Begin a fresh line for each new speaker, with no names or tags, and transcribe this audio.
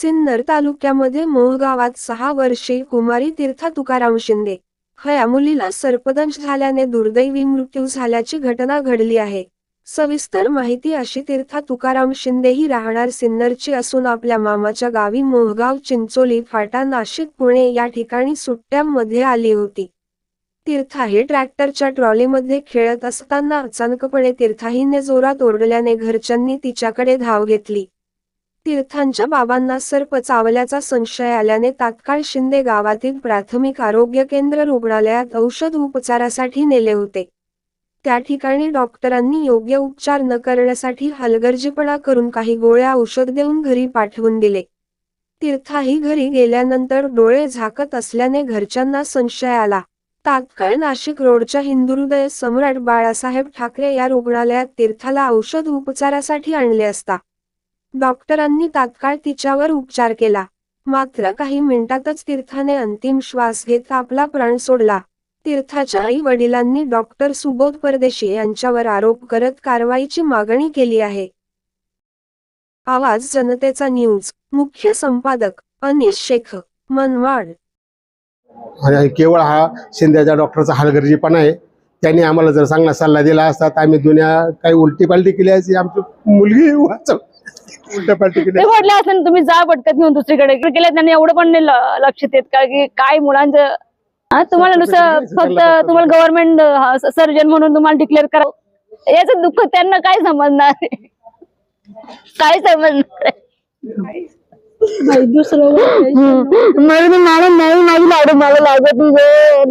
सिन्नर तालुक्यामध्ये मोहगावात सहा वर्षीय कुमारी तीर्था तुकाराम शिंदे हया मुलीला सर्पदंश झाल्याने दुर्दैवी मृत्यू झाल्याची घटना घडली आहे. सविस्तर माहिती अशी तीर्था तुकाराम शिंदे ही राहणार सिन्नरची असून आपल्या मामाच्या गावी मोहगाव चिंचोली फाटा नाशिक पुणे या ठिकाणी सुट्ट्यांमध्ये आली होती. तीर्था ही ट्रॅक्टरच्या ट्रॉलीमध्ये खेळत असताना अचानकपणे तीर्थाहीने जोरात ओरडल्याने घरच्यांनी तिच्याकडे धाव घेतली. तीर्थांच्या बाबांना सर्प चावल्याचा संशय आल्याने तात्काळ शिंदे गावातील प्राथमिक आरोग्य केंद्र रुग्णालयात औषध उपचारासाठी नेले होते. त्या ठिकाणी डॉक्टरांनी योग्य उपचार न करण्यासाठी हलगर्जीपणा करून काही गोळ्या औषध देऊन घरी पाठवून दिले. तीर्थाही घरी गेल्यानंतर डोळे झाकत असल्याने घरच्यांना संशय आला. तात्काळ नाशिक रोडच्या हिंदुहृदय सम्राट बाळासाहेब ठाकरे या रुग्णालयात तीर्थाला औषध उपचारासाठी आणले असता डॉक्टरांनी तात्काळ तिच्यावर उपचार केला. मात्र काही मिनिटातच तीर्थाने अंतिम श्वास घेत आपला प्राण सोडला. तीर्थाच्या आई वडिलांनी डॉक्टर सुबोध परदेशी यांच्यावर आरोप करत कारवाईची मागणी केली आहे. आवाज जनतेचा न्यूज. मुख्य संपादक अनिश शेख मनवाड
केवळ हा शिंद्याच्या डॉक्टरचा हलगर्जीपणा आहे. त्यांनी आम्हाला जर चांगला सल्ला दिला असता तर आम्ही दुनिया काही उलटी पालटी केली असती. आमची मुलगी वाचव. उलट्या पालटी केली
ते म्हटले असं तुम्ही जा पटकत घेऊन दुसरीकडे इकडे गेले त्यांनी एवढं पण नाही ल- लक्ष देत का की काय मुलांचं हा तुम्हाला नुसतं फक्त तुम्हाला गव्हर्नमेंट सर्जन म्हणून तुम्हाला डिक्लेअर करा याचं दुःख त्यांना काय समजणार? काय समजणार? हम्म. मला मला नाही नाही लाडू मला लागत नाही